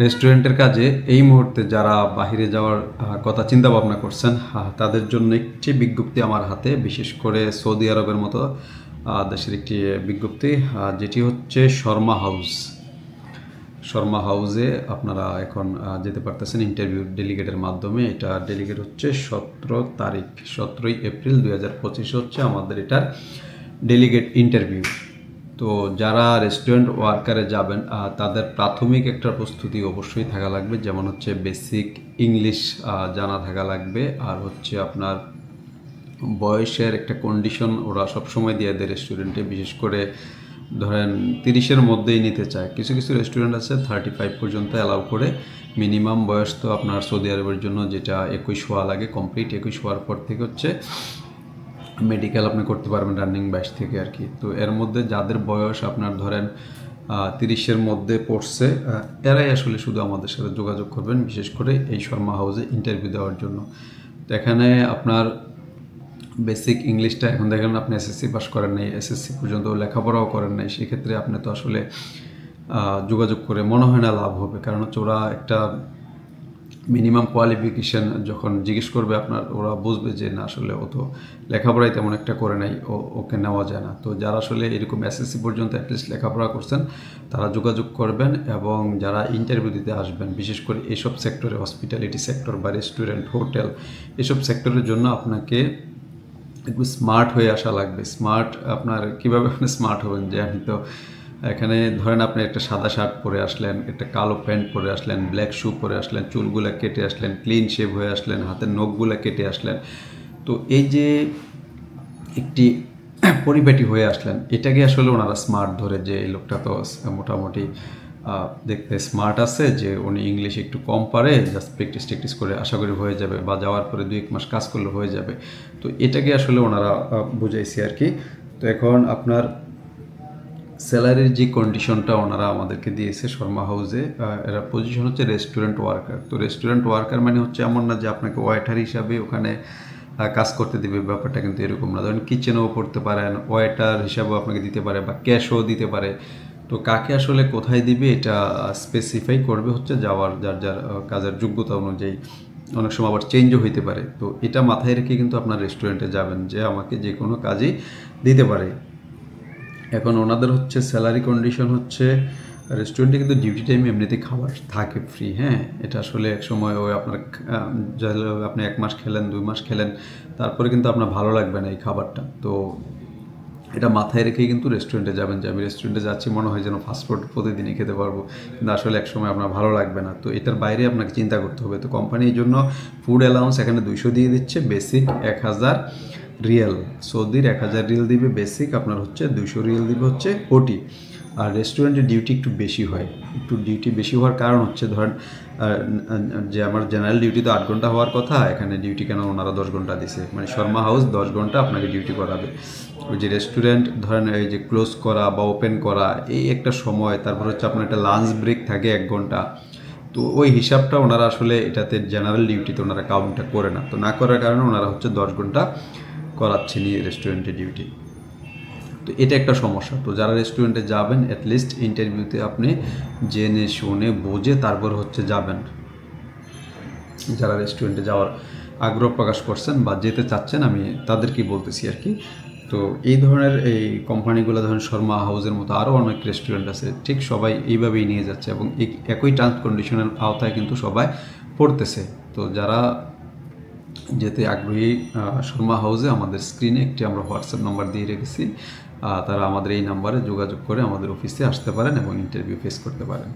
রেস্টুরেন্টের কাজে এই মুহূর্তে যারা বাহিরে যাওয়ার কথা চিন্তা ভাবনা করছেন তাদের জন্য একটি বিজ্ঞপ্তি আমার হাতে, বিশেষ করে সৌদি আরবের মতো দেশের একটি বিজ্ঞপ্তি যেটি হচ্ছে শর্মা হাউস। শর্মা হাউসে আপনারা এখন যেতে পারতেছেন ইন্টারভিউ ডেলিগেটের মাধ্যমে। এটা ডেলিগেট হচ্ছে সতেরো তারিখ, সতেরোই এপ্রিল দুই হাজার হচ্ছে আমাদের এটার ডেলিগেট ইন্টারভিউ। তো যারা রেস্টুরেন্ট ওয়ার্কারে যাবেন তাদের প্রাথমিক একটা প্রস্তুতি অবশ্যই থাকা লাগবে। যেমন হচ্ছে বেসিক ইংলিশ জানা থাকা লাগবে। আর হচ্ছে আপনার বয়সের একটা কন্ডিশন ওরা সবসময় দিয়ে দেয় রেস্টুরেন্টে বিশেষ করে ধরেন তিরিশের মধ্যেই নিতে চায়। কিছু কিছু রেস্টুরেন্ট আছে থার্টি ফাইভ পর্যন্ত অ্যালাউ করে। মিনিমাম বয়স তো আপনার সৌদি আরবের জন্য যেটা একুশ হওয়া লাগে কমপ্লিট একুশ হওয়ার পর থেকে হচ্ছে মেডিকেল আপনি করতে পারবেন রানিং বাইশ থেকে আর কি। তো এর মধ্যে যাদের বয়স আপনার ধরেন তিরিশের মধ্যে পড়ছে এরাই আসলে শুধু আমাদের সাথে যোগাযোগ করবেন, বিশেষ করে এই শর্মা হাউসে ইন্টারভিউ দেওয়ার জন্য। তো এখানে আপনার বেসিক ইংলিশটা এখন দেখেন আপনি এসএসসি পাস করেন নাই এসএসসি পর্যন্ত লেখাপড়াও করেন নাই, সেক্ষেত্রে আপনি তো আসলে যোগাযোগ করে মনে হয় না লাভ হবে। কারণ হচ্ছে ওরা একটা মিনিমাম কোয়ালিফিকেশন যখন জিজ্ঞেস করবে আপনার, ওরা বুঝবে যে না, আসলে ও তো লেখাপড়াই তেমন একটা করে নাই, ও, ওকে নেওয়া যায় না। তো যারা আসলে এরকম এসএসসি পর্যন্ত অ্যাটলিস্ট লেখাপড়া করছেন, তারা যোগাযোগ করবেন এবং যারা ইন্টারভিউ দিতে আসবেন, বিশেষ করে এইসব সেক্টরে হসপিটালিটি সেক্টর বা রেস্টুরেন্ট হোটেল এসব সেক্টরের জন্য আপনাকে একটু স্মার্ট হয়ে আসা লাগবে। স্মার্ট আপনার, কীভাবে আপনি স্মার্ট হবেন যে আমি তো এখানে ধরেন আপনি একটা সাদা শার্ট পরে আসলেন, একটা কালো প্যান্ট পরে আসলেন ব্ল্যাক শু পরে আসলেন, চুলগুলো কেটে আসলেন ক্লিন শেভ হয়ে আসলেন, হাতের নখগুলো কেটে আসলেন। তো এই যে একটি পরিপাটি হয়ে আসলেন, এটাকে আসলে ওনারা স্মার্ট ধরে যে এই লোকটা তো মোটামুটি দেখতে স্মার্ট আছে যে উনি ইংলিশ একটু কম পারে জাস্ট প্র্যাকটিস টেকটিস করে আশা করি হয়ে যাবে বা যাওয়ার পরে দুই এক মাস কাজ করলে হয়ে যাবে। তো এটাকে আসলে ওনারা বুঝাইছে আর কি। তো এখন আপনার স্যালারির যে কন্ডিশনটা ওনারা আমাদেরকে দিয়েছে শর্মা হাউসে এরা পজিশন হচ্ছে রেস্টুরেন্ট ওয়ার্কার তো রেস্টুরেন্ট ওয়ার্কার মানে হচ্ছে এমন না যে আপনাকে ওয়েটার হিসাবে ওখানে কাজ করতে দেবে, ব্যাপারটা কিন্তু এরকম না। ধরেন কিচেনেও পড়তে পারেন ওয়েটার হিসাবেও আপনাকে দিতে পারে বা ক্যাশও দিতে পারে। তো কাকে আসলে কোথায় দিবে এটা স্পেসিফাই করবে হচ্ছে যাওয়ার, যার যার কাজের যোগ্যতা অনুযায়ী। অনেক সময় আবার চেঞ্জও হইতে পারে। তো এটা মাথায় রেখে কিন্তু আপনার রেস্টুরেন্টে যাবেন যে আমাকে যে কোনো কাজই দিতে পারে। এখন ওনাদের হচ্ছে স্যালারি কন্ডিশন হচ্ছে রেস্টুরেন্টে কিন্তু ডিউটি টাইমে এমনিতে খাবার থাকে ফ্রি হ্যাঁ? এটা আসলে এক সময় ওই আপনার আপনি এক মাস খেলেন, দুই মাস খেলেন, তারপরে কিন্তু আপনার ভালো লাগবে না এই খাবারটা। তো এটা মাথায় রেখেই কিন্তু রেস্টুরেন্টে যাবেন যে আমি রেস্টুরেন্টে যাচ্ছি, মনে হয় যেন ফাস্টফুড প্রতিদিনই খেতে পারব, কিন্তু আসলে এক সময় আপনার ভালো লাগবে না। তো এটার বাইরে আপনাকে চিন্তা করতে হবে। তো কোম্পানি এই জন্য ফুড অ্যালাউন্স এখানে দুইশো দিয়ে দিচ্ছে বেসিক এক হাজার। রিয়েল সৌদির এক হাজার রিয়েল দিবে বেসিক আপনার হচ্ছে দুশো রিয়েল দিবে হচ্ছে ওটি আর রেস্টুরেন্টের ডিউটি একটু বেশি হয়। একটু ডিউটি বেশি হওয়ার কারণ হচ্ছে, ধরেন যে আমার জেনারেল ডিউটি তো আট ঘণ্টা হওয়ার কথা, এখানে ডিউটি কেন ওনারা দশ ঘণ্টা দিছে? মানে শর্মা হাউস দশ ঘণ্টা আপনাকে ডিউটি করাবে। ওই যে রেস্টুরেন্ট ধরেন, এই যে ক্লোজ করা বা ওপেন করা, এই একটা সময়, তারপর হচ্ছে আপনার একটা লাঞ্চ ব্রেক থাকে এক ঘণ্টা। তো ওই হিসাবটা ওনারা আসলে এটাতে জেনারেল ডিউটিতে ওনারা কাউন্টটা করে না। তো না করার কারণে ওনারা হচ্ছে দশ ঘণ্টা করাচ্ছেন রেস্টুরেন্টে ডিউটি তো এটা একটা সমস্যা। তো যারা রেস্টুরেন্টে যাবেন অ্যাটলিস্ট ইন্টারভিউতে আপনি জেনে, শুনে, বোঝে তারপর হচ্ছে যাবেন। যারা রেস্টুরেন্টে যাওয়ার আগ্রহ প্রকাশ করছেন বা যেতে চাচ্ছেন, আমি তাদেরকেই বলতেছি আর কি। তো এই ধরনের এই কোম্পানিগুলো, ধরেন শর্মা হাউসের মতো আরও অনেক রেস্টুরেন্ট আছে, ঠিক সবাই এইভাবেই নিয়ে যাচ্ছে এবং একই টার্মস কন্ডিশনের আওতায় কিন্তু সবাই পড়তেছে। তো যারা যেতে আগ্রহী শর্মা হাউসে আমাদের স্ক্রিনে একটি আমরা হোয়াটসঅ্যাপ নাম্বার দিয়ে রেখেছি। তারা আমাদের এই নাম্বারে যোগাযোগ করে আমাদের অফিসে আসতে পারেন এবং ইন্টারভিউ ফেস করতে পারেন।